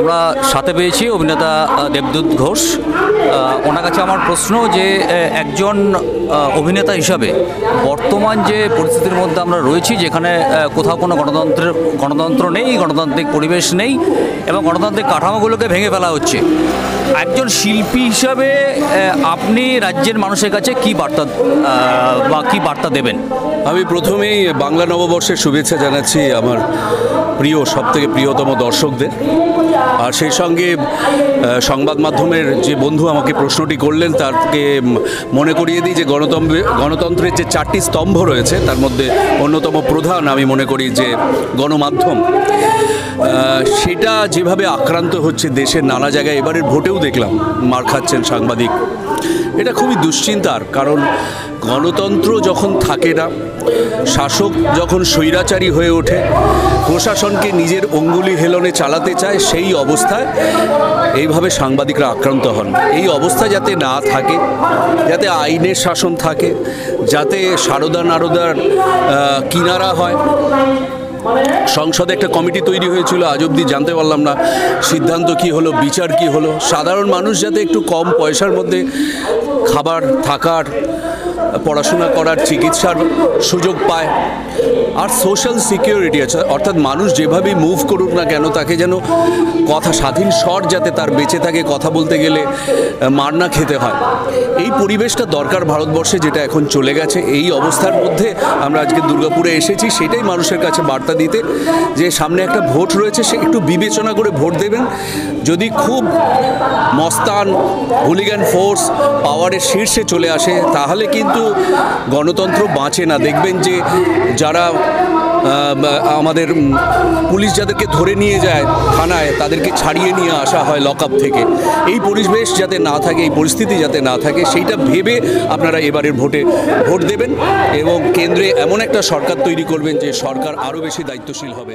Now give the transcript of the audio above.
আমরা সাথে পেয়েছি অভিনেতা দেবদূত ঘোষ। ওনার কাছে আমার প্রশ্ন যে একজন অভিনেতা হিসাবে বর্তমান যে পরিস্থিতির মধ্যে আমরা রয়েছি, যেখানে কোথাও কোনো গণতন্ত্রের, গণতন্ত্র নেই, গণতান্ত্রিক পরিবেশ নেই এবং গণতান্ত্রিক কাঠামোগুলোকে ভেঙে ফেলা হচ্ছে একজন শিল্পী হিসাবে আপনি রাজ্যের মানুষের কাছে কি বার্তা বা কি বার্তা দেবেন? আমি প্রথমেই বাংলা নববর্ষের শুভেচ্ছা জানাচ্ছি আমার প্রিয়, সবথেকে প্রিয়তম দর্শকদের। আর সেই সঙ্গে সংবাদ মাধ্যমের যে বন্ধু আমাকে প্রশ্নটি করলেন, তাকে মনে করিয়ে দিই যে গণতন্ত্রে, গণতন্ত্রের যে চারটি স্তম্ভ রয়েছে, তার মধ্যে অন্যতম প্রধান আমি মনে করি যে গণমাধ্যম। সেটা যেভাবে আক্রান্ত হচ্ছে দেশের নানা জায়গায়, এবারের ভোটেও দেখলাম, মার খাচ্ছেন সাংবাদিক। এটা খুবই দুশ্চিন্তার, কারণ গণতন্ত্র যখন থাকে না, শাসক যখন স্বৈরাচারী হয়ে ওঠে, প্রশাসনকে নিজের অঙ্গুলি হেলনে চালাতে চায়, সেই অবস্থায় এইভাবে সাংবাদিকরা আক্রান্ত হন। এই অবস্থা যাতে না থাকে, যাতে আইনের শাসন থাকে, যাতে সারদা নারদার কিনারা হয় সংসদে একটা কমিটি তৈরি হয়েছিল, আজ অব্দি জানতে পারলাম না সিদ্ধান্ত কি হলো, বিচার কি হলো। সাধারণ মানুষ যাতে একটু কম পয়সার মধ্যে খাবার থাকার পড়াশোনা করার চিকিৎসার সুযোগ পায়। আর সোশ্যাল সিকিউরিটি আছে, অর্থাৎ মানুষ যেভাবেই মুভ করুক না কেন, তাকে যেন কথা স্বাধীন স্বর যাতে তার বেঁচে থাকে কথা বলতে গেলে, মার না খেতে হয়। এই পরিবেশটা দরকার ভারতবর্ষে, যেটা এখন চলে গেছে। এই অবস্থার মধ্যে আমরা আজকে দুর্গাপুরে এসেছি, সেটাই মানুষের কাছে বার্তা দিতে, যে সামনে একটা ভোট রয়েছে, সে একটু বিবেচনা করে ভোট দেবেন। যদি খুব মস্তান হুলিগান ফোর্স পাওয়ারের শীর্ষে চলে আসে, তাহলে কিন্তু গণতন্ত্র বাঁচে না। দেখবেন যে যারা আমাদের পুলিশ যাদেরকে ধরে নিয়ে যায় থানায়, তাদেরকে ছাড়িয়ে নিয়ে আসা হয় লক থেকে। এই পরিবেশ যাতে না থাকে, এই পরিস্থিতি যাতে না থাকে, সেইটা ভেবে আপনারা এবারের ভোটে ভোট দেবেন এবং কেন্দ্রে এমন একটা সরকার তৈরি করবেন যে সরকার আরও বেশি দায়িত্বশীল হবে।